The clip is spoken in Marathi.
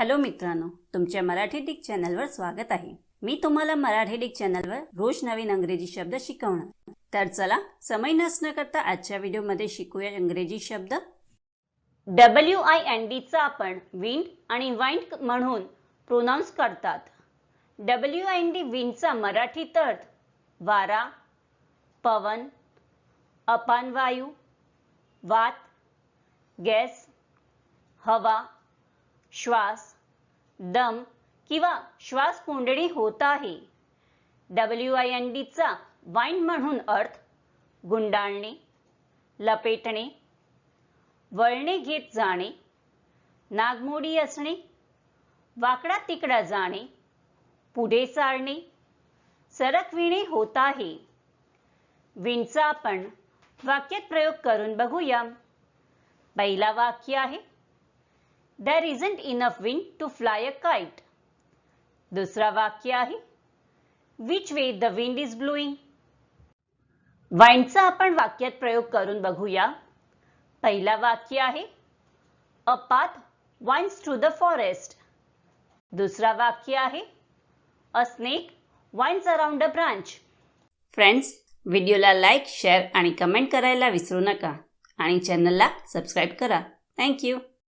हॅलो मित्रांनो तुमच्या मराठी डिक चॅनलवर स्वागत आहे. मी तुम्हाला मराठी डिक चॅनलवर रोज नवीन अंग्रेजी शब्द शिकवणार. तर चला समय नसणं करता आजच्या व्हिडिओमध्ये शिकूया इंग्रजी शब्द. डब्ल्यू आय एन डीचा आपण विंड आणि वाइंड म्हणून प्रोनाऊन्स करतात. डब्ल्यू आय एन डी विंडचा मराठीत अर्थ वारा पवन अपान वायू वात गॅस हवा श्वास दम किंवा श्वास कोंडणी होत आहे. डब्ल्यू आय एन डीचा वाईन म्हणून अर्थ गुंडाळणे लपेटणे वळणे घेत जाणे नागमोडी असणे वाकडा तिकडा जाणे पुढे चालणे सरकविणे होत आहे. विणचा आपण वाक्यात प्रयोग करून बघूया. पहिला वाक्य आहे there isn't enough wind to fly a kite दुसरा वाक्य आहे which way the wind is blowing वाइंडचा आपण वाक्यात प्रयोग करून बघूया. पहिला वाक्य आहे a path winds to the forest दुसरा वाक्य आहे a snake winds around a branch friends व्हिडिओला लाईक शेअर आणि कमेंट करायला विसरू नका. आणि चॅनलला सबस्क्राईब करा. थँक्यू